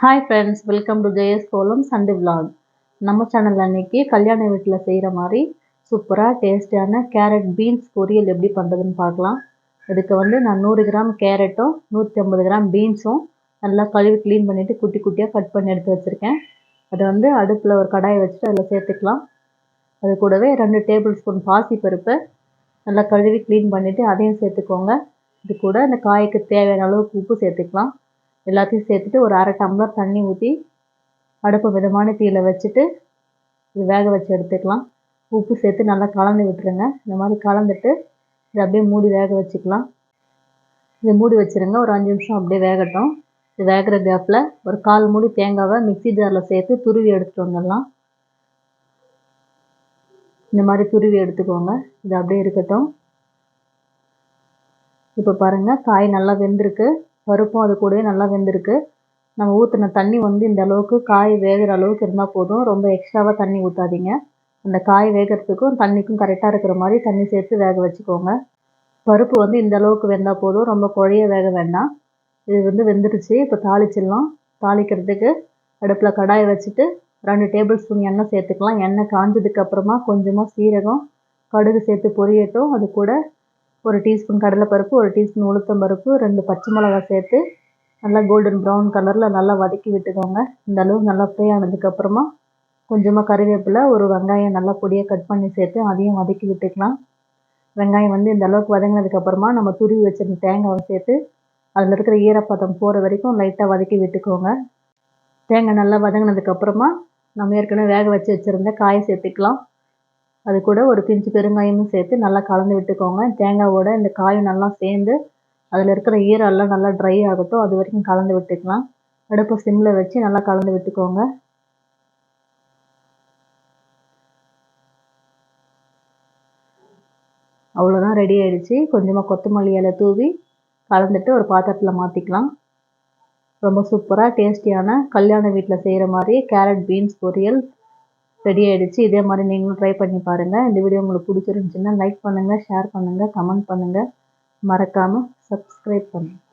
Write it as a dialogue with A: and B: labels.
A: Hi friends welcome to Jaya's kolam Sunday vlog நம்ம சேனலில் அன்றைக்கி கல்யாண வீட்டில் செய்கிற மாதிரி சூப்பராக டேஸ்டியான கேரட் பீன்ஸ் பொரியல் எப்படி பண்ணுறதுன்னு பார்க்கலாம். இதுக்கு வந்து நான் நூறு கிராம் கேரட்டும் நூற்றி ஐம்பது கிராம் பீன்ஸும் நல்லா கழுவி க்ளீன் பண்ணிவிட்டு குட்டி குட்டியாக கட் பண்ணி எடுத்து வச்சுருக்கேன். அதை வந்து அடுப்பில் ஒரு கடாயை வச்சுட்டு அதில் சேர்த்துக்கலாம். அது கூடவே ரெண்டு டேபிள் ஸ்பூன் பாசி பருப்பு நல்லா கழுவி க்ளீன் பண்ணிவிட்டு அதையும் சேர்த்துக்கோங்க. இது கூட இந்த காய்க்கு தேவையான அளவுக்கு உப்பு சேர்த்துக்கலாம். எல்லாத்தையும் சேர்த்துட்டு ஒரு அரை டம்ளர் தண்ணி ஊற்றி அடுப்பை மிதமான தீயில வச்சுட்டு இது வேக வச்சு எடுத்துக்கலாம். உப்பு சேர்த்து நல்லா கலந்து விட்டுருங்க. இந்த மாதிரி கலந்துட்டு இதை அப்படியே மூடி வேக வச்சுக்கலாம். இதை மூடி வச்சுருங்க. ஒரு அஞ்சு நிமிஷம் அப்படியே வேகட்டும். இது வேகிற கேப்பில் ஒரு கால் மூடி தேங்காவை மிக்சி ஜாரில் சேர்த்து துருவி எடுத்துகிட்டு வந்துடலாம். இந்த மாதிரி துருவி எடுத்துக்கோங்க. இது அப்படியே இருக்கட்டும். இப்போ பாருங்கள் காய் நல்லா வெந்திருக்கு. பருப்பும் அது கூடவே நல்லா வெந்திருக்கு. நம்ம ஊற்றின தண்ணி வந்து இந்த அளவுக்கு காய் வேகிற அளவுக்கு இருந்தால் போதும். ரொம்ப எக்ஸ்ட்ராவாக தண்ணி ஊற்றாதீங்க அந்த காய் வேகிறதுக்கும் தண்ணிக்கும் கரெக்டாக இருக்கிற மாதிரி தண்ணி சேர்த்து வேக வச்சுக்கோங்க. பருப்பு வந்து இந்த அளவுக்கு வெந்தால் போதும். ரொம்ப குழைய வேக வேண்டாம். இது வந்து வெந்துருச்சு. இப்போ தாளிச்சிடலாம். தாளிக்கிறதுக்கு அடுப்பில் கடாயை வச்சுட்டு ரெண்டு டேபிள் ஸ்பூன் எண்ணெய் சேர்த்துக்கலாம். எண்ணெய் காஞ்சதுக்கப்புறமா கொஞ்சமாக சீரகம் கடுகு சேர்த்து பொரியட்டும். அது கூட ஒரு டீஸ்பூன் கடலைப்பருப்பு ஒரு டீஸ்பூன் உளுத்தம் பருப்பு ரெண்டு பச்சை மிளகா சேர்த்து நல்லா கோல்டன் ப்ரௌன் கலரில் நல்லா வதக்கி விட்டுக்கோங்க. இந்த அளவுக்கு நல்லா ஃப்ரை ஆனதுக்கப்புறமா கொஞ்சமாக கறிவேப்பிலை ஒரு வெங்காயம் நல்லா பொடியாக கட் பண்ணி சேர்த்து அதையும் வதக்கி விட்டுக்கலாம். வெங்காயம் வந்து இந்த அளவுக்கு வதங்கினதுக்கப்புறமா நம்ம துருவி வச்சிருந்த தேங்காவை சேர்த்து அதில் இருக்கிற ஈரப்பதம் போகிற வரைக்கும் லைட்டாக வதக்கி விட்டுக்கோங்க. தேங்காய் நல்லா வதங்கினதுக்கப்புறமா நம்ம ஏற்கனவே வேக வச்சு வச்சுருந்த காய் சேர்த்துக்கலாம். அது கூட ஒரு பிஞ்சு பெருங்காயமும் சேர்த்து நல்லா கலந்து விட்டுக்கோங்க. தேங்காவோட இந்த காயும் நல்லா சேர்ந்து அதில் இருக்கிற ஈரெல்லாம் நல்லா ட்ரை ஆகட்டும். அது வரைக்கும் கலந்து விட்டுக்கலாம். அடுப்பை சிம்மில் வச்சு நல்லா கலந்து விட்டுக்கோங்க. அவ்வளோதான் ரெடி ஆயிடுச்சு. கொஞ்சமாக கொத்தமல்லி இலை தூவி கலந்துட்டு ஒரு பாத்திரத்தில் மாற்றிக்கலாம் ரொம்ப சூப்பராக டேஸ்டியான கல்யாண வீட்டில் செய்கிற மாதிரி கேரட் பீன்ஸ் பொரியல் ரெடி ஆகிடுச்சு இதே மாதிரி நீங்களும் ட்ரை பண்ணி பாருங்கள் இந்த வீடியோ உங்களுக்கு பிடிச்சிருந்துச்சின்னா லைக் பண்ணுங்கள் ஷேர் பண்ணுங்கள் கமெண்ட் பண்ணுங்கள் மறக்காமல் சப்ஸ்கிரைப் பண்ணுங்கள்